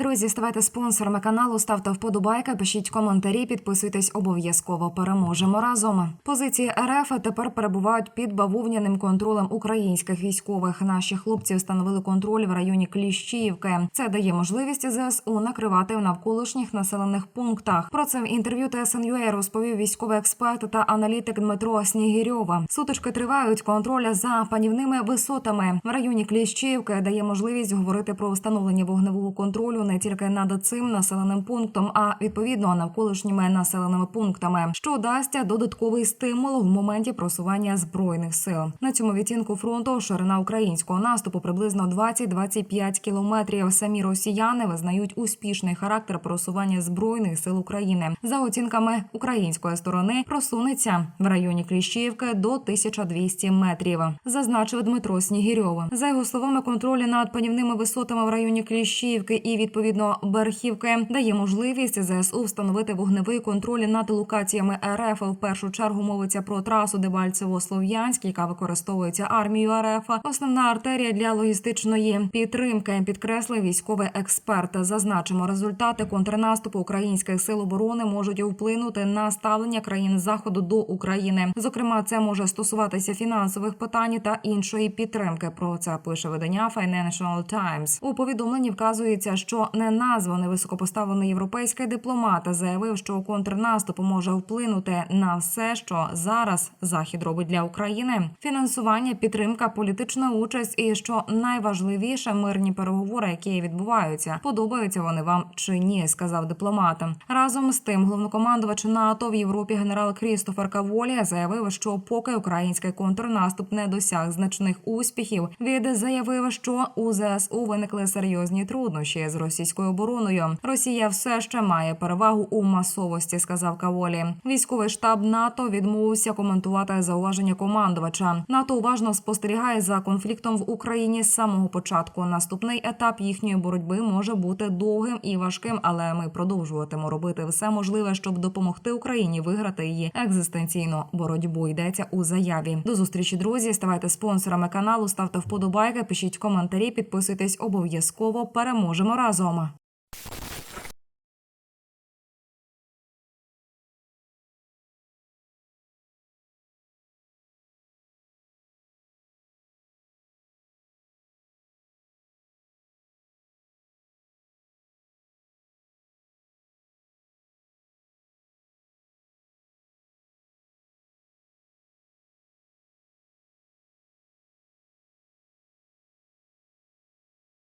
Друзі, ставайте спонсорами каналу, ставте вподобайки, пишіть коментарі, підписуйтесь обов'язково. Переможемо разом. Позиції РФ тепер перебувають під бавовняним контролем українських військових. Наші хлопці встановили контроль в районі Кліщіївки. Це дає можливість ЗСУ накривати в навколишніх населених пунктах. Про це в інтерв'ю ТСНЮА розповів військовий експерт та аналітик Дмитро Снігірьова. Сутички тривають контроль за панівними висотами в районі Кліщіївки дає можливість говорити про встановлення вогневого контролю не тільки над цим населеним пунктом, а відповідно навколишніми населеними пунктами, що дасть додатковий стимул в моменті просування збройних сил. На цьому відтінку фронту ширина українського наступу приблизно 20-25 кілометрів. Самі росіяни визнають успішний характер просування збройних сил України. За оцінками української сторони просунеться в районі Кліщіївки до 1200 метрів. Зазначив Дмитро Снігірьов. За його словами, контроль над панівними висотами в районі Кліщіївки і відповідно Берхівки дає можливість ЗСУ встановити вогневий контроль над локаціями РФ. В першу чергу мовиться про трасу Дебальцево-Слов'янськ, яка використовується армією РФ. Основна артерія для логістичної підтримки підкреслив військовий експерт. Зазначимо, результати контрнаступу українських сил оборони можуть вплинути на ставлення країн заходу до України. Зокрема, це може стосуватися фінансових питань та іншої підтримки. Про це пише видання Financial Times. У повідомленні вказується, що неназваний високопоставлений європейський дипломат заявив, що контрнаступ може вплинути на все, що зараз захід робить для України. Фінансування, підтримка, політична участь і що найважливіше мирні переговори, які відбуваються. Подобаються вони вам чи ні, сказав дипломат. Разом з тим, головнокомандувач НАТО в Європі генерал Крістофер Каволі заявив, що поки український контрнаступ не досяг значних успіхів, він заявив, що у ЗСУ виникли серйозні труднощі з російською обороною. Росія все ще має перевагу у масовості, сказав Каволі. Військовий штаб НАТО відмовився коментувати зауваження командувача. НАТО уважно спостерігає за конфліктом в Україні з самого початку. Наступний етап їхньої боротьби може бути довгим і важким, але ми продовжуватимемо робити все можливе, щоб допомогти Україні виграти її екзистенційну боротьбу. Йдеться у заяві. До зустрічі, друзі. Ставайте спонсорами каналу, ставте вподобайки, пишіть коментарі, підписуйтесь обов'язково. Переможемо разом. Mazoma.